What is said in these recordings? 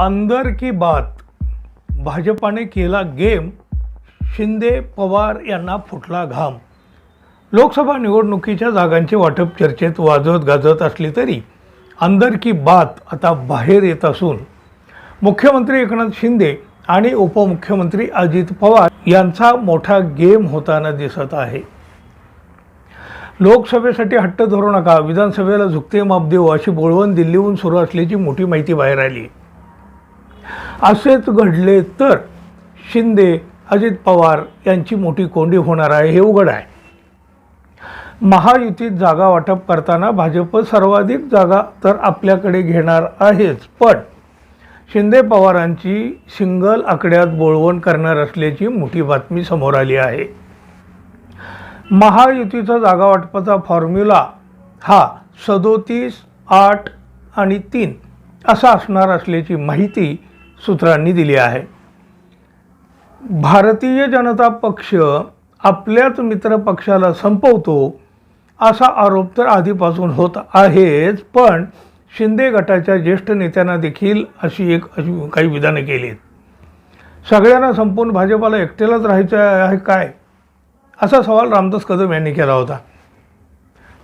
अंदर की बात. भाजपाने केला गेम. शिंदे पवार यांना फुटला घाम. लोकसभा निवडणुकीच्या जागांचे वाटप चर्चेत वाजत गाजत असली तरी अंदर की बात आता बाहेर येत असून मुख्यमंत्री एकनाथ शिंदे आणि उपमुख्यमंत्री अजित पवार यांचा मोठा गेम होताना दिसत आहे. लोकसभेसाठी हट्ट धरू नका. विधानसभेला झुकते माप देऊ अशी बोळवण दिल्लीहून सुरू असल्याची मोठी माहिती बाहेर आली. असेच घडले तर शिंदे अजित पवार यांची मोठी कोंडी होणार आहे हे उघड आहे. महायुतीत जागा वाटप करताना भाजप सर्वाधिक जागा तर आपल्याकडे घेणार आहेच पण शिंदे पवारांची सिंगल आकड्यात बोळवण करणार असल्याची मोठी बातमी समोर आली आहे. महायुतीचा जागा वाटपाचा फॉर्म्युला हा सदोतीस आठ आणि तीन असा असणार असल्याची माहिती सूत्रांनी दिली आहे. भारतीय जनता पक्ष आपल्याच मित्र पक्षाला संपवतो असा आरोप तर आधीपासून होत आहेच पण शिंदे गटाच्या ज्येष्ठ नेत्यांना देखील अशी एक अशी काही विधानं केली आहेत सगळ्यांना संपून भाजपाला एकटेलाच राहायचं आहे काय? असा सवाल रामदास कदम यांनी केला होता.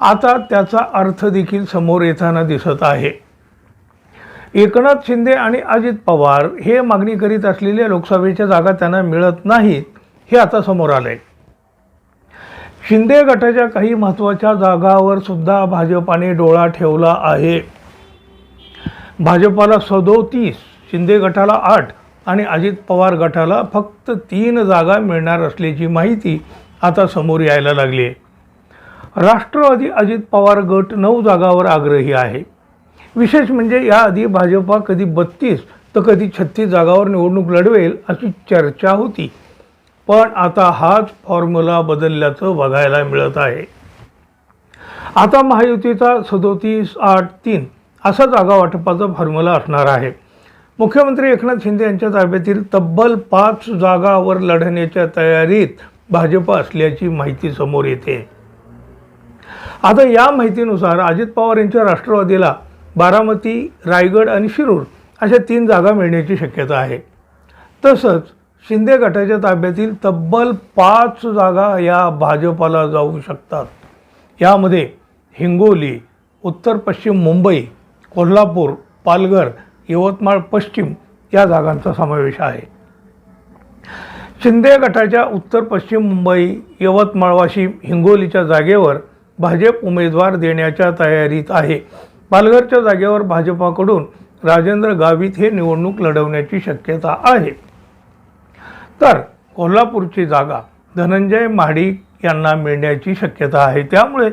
आता त्याचा अर्थ देखील समोर येताना दिसत आहे. एकनाथ शिंदे आणि अजित पवार हे मागणी करीत असलेल्या लोकसभेच्या जागा त्यांना मिळत नाहीत हे आता समोर आलं आहे शिंदे गटाच्या काही महत्त्वाच्या जागावर सुद्धा भाजपाने डोळा ठेवला आहे. भाजपाला सदोतीस शिंदे गटाला आठ आणि अजित पवार गटाला फक्त तीन जागा मिळणार असल्याची माहिती आता समोर यायला लागली आहे राष्ट्रवादी अजित पवार गट नऊ जागावर आग्रही आहे. विशेष म्हणजे याआधी भाजपा कधी बत्तीस तर कधी छत्तीस जागावर निवडणूक लढवेल अशी चर्चा होती. पण आता हाच फॉर्म्युला बदलल्याचं बघायला मिळत आहे. आता महायुतीचा सदोतीस आठ तीन असा जागा वाटपाचा फॉर्म्युला असणार आहे. मुख्यमंत्री एकनाथ शिंदे यांच्या ताब्यातील तब्बल पाच जागावर लढण्याच्या तयारीत भाजप असल्याची माहिती समोर येते. आता या माहितीनुसार अजित पवार यांच्या राष्ट्रवादीला बारामती रायगड आणि शिरूर अशा तीन जागा मिळण्याची शक्यता आहे. तसंच शिंदे गटाच्या ताब्यातील तब्बल पाच जागा या भाजपाला जाऊ शकतात. यामध्ये हिंगोली उत्तर पश्चिम मुंबई कोल्हापूर पालघर यवतमाळ पश्चिम या जागांचा समावेश आहे. शिंदे गटाच्या उत्तर पश्चिम मुंबई यवतमाळ वाशिम हिंगोलीच्या जागेवर भाजप उमेदवार देण्याच्या तयारीत आहे. पालघरच्या जागेवर भाजपाकडून राजेंद्र गावित हे निवडणूक लढवण्याची शक्यता आहे. तर कोल्हापूरची जागा धनंजय महाडिक यांना मिळण्याची शक्यता आहे. त्यामुळे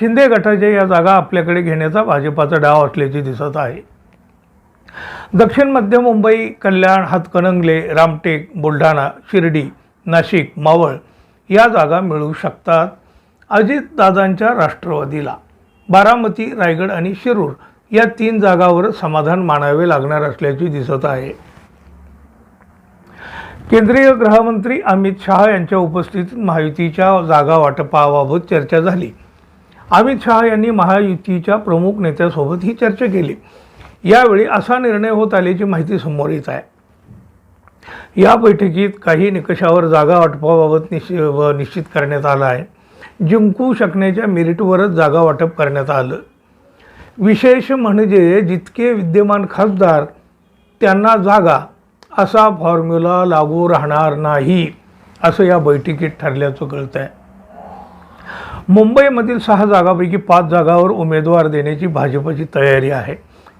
शिंदे गटाच्या या जागा आपल्याकडे घेण्याचा भाजपाचा डाव असल्याचे दिसत आहे. दक्षिण मध्य मुंबई कल्याण हातकणंगले रामटेक बुलढाणा शिर्डी नाशिक मावळ या जागा मिळू शकतात अजितदादांच्या राष्ट्रवादीला. बारामती रायगड आणि शिरूर या तीन जागावर समाधान मानावे लागणार असल्याचे दिसत आहे. केंद्रीय गृहमंत्री अमित शहा यांच्या उपस्थितीत महायुतीच्या जागा वाटपाबाबत चर्चा झाली. अमित शहा यांनी महायुतीच्या प्रमुख नेत्यासोबत ही चर्चा केली. यावेळी असा निर्णय होत आल्याची माहिती समोर येत आहे. या बैठकीत काही निकषावर जागा वाटपाबाबत निश्चित निश्चित करण्यात आला आहे. जिंकू शकण्याच्या मेरिटवरच जागा वाटप करण्यात आलं. विशेष म्हणजे जितके विद्यमान खासदार त्यांना जागा असा फॉर्म्युला लागू राहणार नाही असं या बैठकीत ठरल्याचं कळतं आहे मुंबईमधील सहा जागापैकी पाच जागावर उमेदवार देण्याची भाजपची तयारी आहे.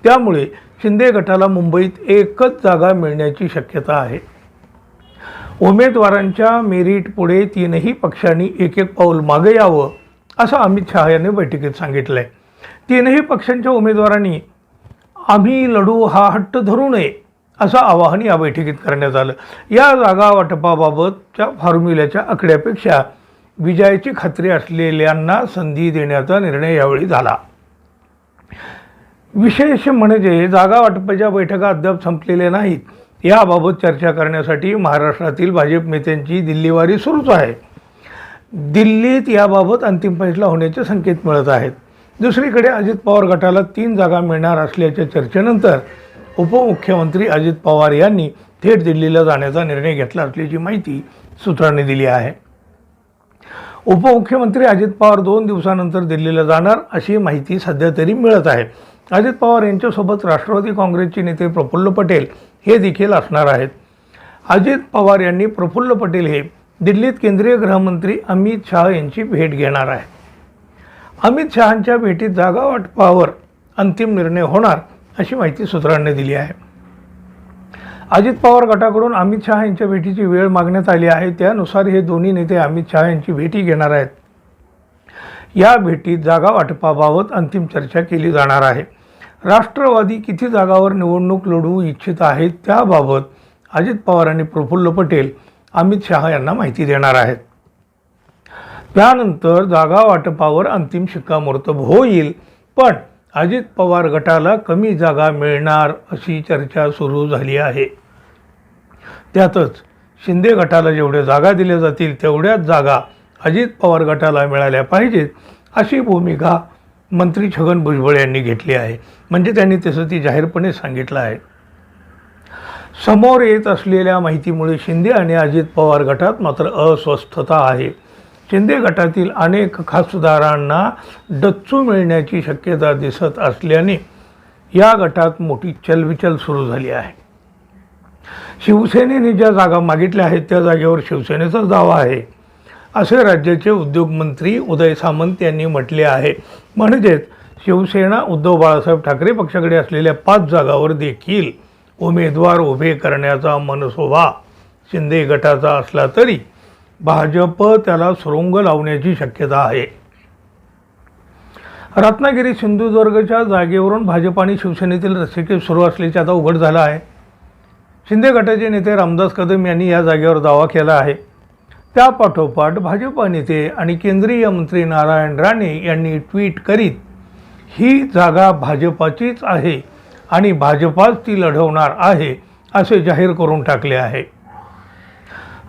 त्यामुळे शिंदे गटाला मुंबईत एकच जागा मिळण्याची शक्यता आहे. उमेदवारांच्या मेरिट पुढे तीनही पक्षांनी एक एक पाऊल मागे यावं असं अमित शहा यांनी बैठकीत सांगितलं आहे तीनही पक्षांच्या उमेदवारांनी आम्ही लढू हा हट्ट धरू नये असं आवाहन या बैठकीत करण्यात आलं. या जागा वाटपाबाबतच्या फॉर्म्युल्याच्या आकड्यापेक्षा विजयाची खात्री असलेल्यांना संधी देण्याचा निर्णय यावेळी झाला. विशेष म्हणजे जागा वाटपाच्या बैठका अद्याप संपलेल्या नाहीत. याबाबत चर्चा करण्यासाठी महाराष्ट्रातील भाजप नेत्यांची दिल्लीवारी सुरूच आहे. दिल्लीत याबाबत अंतिम फैसला होण्याचे संकेत मिळत आहेत. दुसरीकडे अजित पवार गटाला तीन जागा मिळणार असल्याच्या चर्चेनंतर उपमुख्यमंत्री अजित पवार यांनी थेट दिल्लीला जाण्याचा निर्णय घेतला असल्याची माहिती सूत्रांनी दिली आहे. उपमुख्यमंत्री अजित पवार दोन दिवसानंतर दिल्लीला जाणार अशी माहिती सध्या तरी मिळत आहे. अजित पवार यांच्यासोबत राष्ट्रवादी काँग्रेसचे नेते प्रफुल्ल पटेल हे देखील असणार आहेत. अजित पवार यांनी प्रफुल्ल पटेल हे दिल्लीत केंद्रीय गृहमंत्री अमित शहा यांची भेट घेणार आहे. अमित शहांच्या भेटीत जागा वाटपावर अंतिम निर्णय होणार अशी माहिती सूत्रांनी दिली आहे. अजित पवार गटाकडून अमित शहा यांच्या भेटीची वेळ मागण्यात आली आहे. त्यानुसार हे दोन्ही नेते अमित शहा यांची भेटी घेणार आहेत. या भेटीत जागा वाटपाबाबत अंतिम चर्चा केली जाणार आहे. राष्ट्रवादी किती जागावर निवडणूक लढवू इच्छित आहेत त्याबाबत अजित पवार आणि प्रफुल्ल पटेल अमित शहा यांना माहिती देणार आहेत. त्यानंतर जागा वाटपावर अंतिम शिक्कामोर्तब होईल पण अजित पवार गटाला कमी जागा मिळणार अशी चर्चा सुरू झाली आहे. त्यातच शिंदे गटाला जेवढ्या जागा दिल्या जातील तेवढ्याच जागा अजित पवार गटाला मिळाल्या पाहिजेत अशी भूमिका मंत्री छगन भुजबळ यांनी घेतली आहे. म्हणजे त्यांनी तसं ती जाहीरपणे सांगितलं आहे. समोर येत असलेल्या माहितीमुळे शिंदे आणि अजित पवार गटात मात्र अस्वस्थता आहे. शिंदे गटातील अनेक खासदारांना डच्चू मिळण्याची शक्यता दिसत असल्याने या गटात मोठी चलविचल सुरू झाली आहे. शिवसेनेने ज्या जागा मागितल्या आहेत त्या जागेवर शिवसेनेचाच दावा आहे. असे राज्याचे उद्योगमंत्री उदय सामंत यांनी म्हटले आहे. म्हणजेच शिवसेना उद्धव बाळासाहेब ठाकरे पक्षाकडे असलेल्या पाच जागावर देखील उमेदवार उभे करण्याचा मनसोभा शिंदे गटाचा असला तरी भाजप त्याला सुरुंग लावण्याची शक्यता आहे. रत्नागिरी सिंधुदुर्गच्या जागेवरून भाजप आणि शिवसेनेतील रस्सीखेच सुरू असल्याचे आता उघड झालं आहे. शिंदे गटाचे नेते रामदास कदम यांनी या जागेवर दावा केला आहे. त्यापाठोपाठ भाजपा नेते आणि केंद्रीय मंत्री नारायण राणे यांनी ट्विट करीत ही जागा भाजपाचीच आहे आणि भाजपाच ती लढवणार आहे असे जाहीर करून टाकले आहे.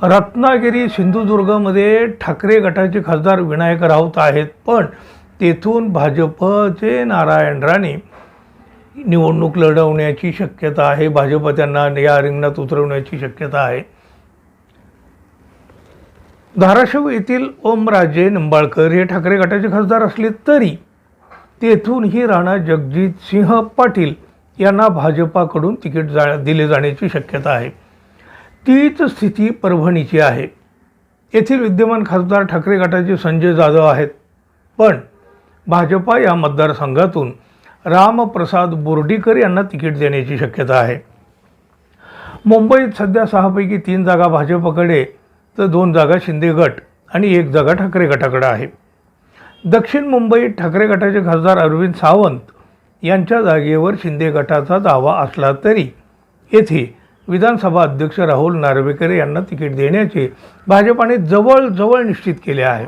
रत्नागिरी सिंधुदुर्गमध्ये ठाकरे गटाचे खासदार विनायक राऊत आहेत पण तेथून भाजपचे नारायण राणे निवडणूक लढवण्याची शक्यता आहे. भाजप त्यांना या रिंगणात उतरवण्याची शक्यता आहे. धाराशिव येथील ओमराजे निंबाळकर हे ठाकरे गटाचे खासदार असले तरी तेथूनही राणा जगजित सिंह पाटील यांना भाजपाकडून तिकीट जा दिले जाण्याची शक्यता आहे. तीच स्थिती परभणीची आहे. येथील विद्यमान खासदार ठाकरे गटाचे संजय जाधव आहेत. पण भाजपा या मतदारसंघातून रामप्रसाद बोर्डीकर यांना तिकीट देण्याची शक्यता आहे. मुंबईत सध्या सहापैकी तीन जागा भाजपकडे तर दोन जागा शिंदे गट आणि एक जागा ठाकरे गटाकडे आहे. दक्षिण मुंबईत ठाकरे गटाचे खासदार अरविंद सावंत यांच्या जागेवर शिंदे गटाचा दावा असला तरी येथे विधानसभा अध्यक्ष राहुल नार्वेकर यांना तिकीट देण्याचे भाजपाने जवळजवळ निश्चित केले आहे.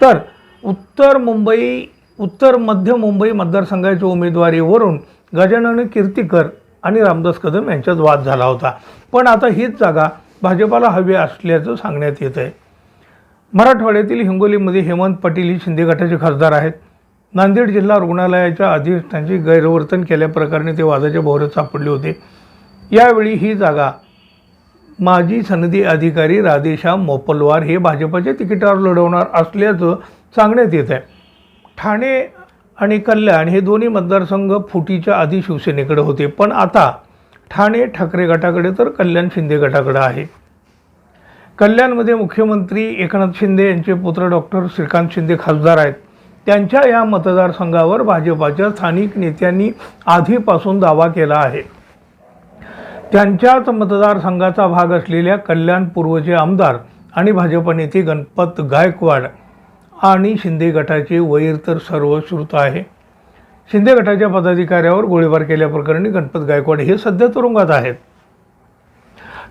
तर उत्तर मुंबई उत्तर मध्य मुंबई मतदारसंघाच्या उमेदवारीवरून गजानन कीर्तीकर आणि रामदास कदम यांच्यात वाद झाला होता. पण आता हीच जागा भाजपाला हवे असल्याचं सांगण्यात येत आहे मराठवाड्यातील हिंगोलीमध्ये हेमंत पाटील ही शिंदे गटाचे खासदार आहेत. नांदेड जिल्हा रुग्णालयाच्या अधिष्ठांचे गैरवर्तन केल्याप्रकरणी ते वादाच्या भोवऱ्यात सापडले होते. यावेळी ही जागा माजी सनदी अधिकारी राधेशाम मोपलवार हे भाजपच्या तिकिटावर लढवणार असल्याचं सांगण्यात येत आहे ठाणे आणि कल्याण हे दोन्ही मतदारसंघ फुटीच्या आधी शिवसेनेकडे होते. पण आता ठाणे ठाकरे गटाकडे तर कल्याण शिंदे गटाकडे आहे. कल्याणमध्ये मुख्यमंत्री एकनाथ शिंदे यांचे पुत्र डॉक्टर श्रीकांत शिंदे खासदार आहेत. त्यांच्या या मतदारसंघावर भाजपाच्या स्थानिक नेत्यांनी आधीपासून दावा केला आहे. त्यांच्याच मतदारसंघाचा भाग असलेल्या कल्याण पूर्वचे आमदार आणि भाजप नेते गणपत गायकवाड आणि शिंदे गटाचे वैर तर सर्वश्रुत आहे. शिंदे गटाच्या पदाधिकाऱ्यावर गोळीबार केल्याप्रकरणी गणपत गायकवाड हे सध्या तुरुंगात आहेत.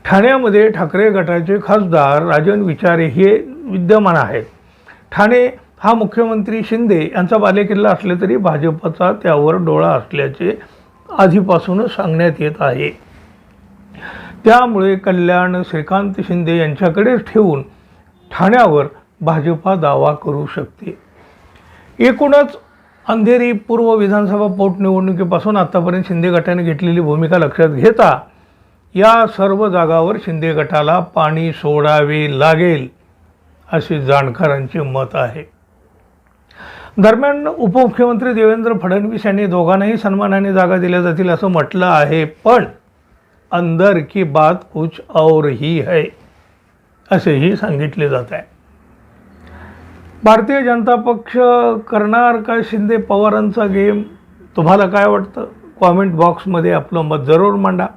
ठाण्यामध्ये ठाकरे गटाचे खासदार राजन विचारे हे विद्यमान आहेत. ठाणे हा मुख्यमंत्री शिंदे यांचा बालेकिल्ला असले तरी भाजपचा त्यावर डोळा असल्याचे आधीपासूनच सांगण्यात येत आहे. त्यामुळे कल्याण श्रीकांत शिंदे यांच्याकडेच ठेवून ठाण्यावर भाजपा दावा करू शकते. एकूणच अंधेरी पूर्व विधानसभा पोटनिवडणुकीपासून आत्तापर्यंत शिंदे गटाने घेतलेली भूमिका लक्षात घेता या सर्व जागावर शिंदे गटाला पाणी सोडावे लागेल असे जाणकारांचे मत आहे. दरम्यान उपमुख्यमंत्री देवेंद्र फडणवीस यांनी दोघांनाही सन्मानाने जागा दिल्या जातील असं म्हटलं आहे पण अंदर की बात कुछ और ही है असेही सांगितले जात आहे. भारतीय जनता पक्ष करणार का शिंदे पवारांचा गेम? तुम्हाला काय वाटतं? कॉमेंट बॉक्समध्ये आपलं मत जरूर मांडा.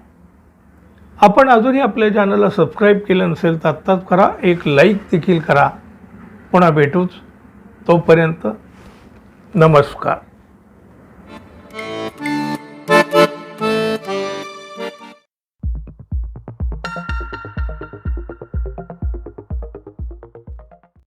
आपण अजूनही आपल्या चॅनलला सबस्क्राईब केलं नसेल तर आत्ताच करा. एक लाईक देखील करा. पुन्हा भेटूच. तोपर्यंत नमस्कार.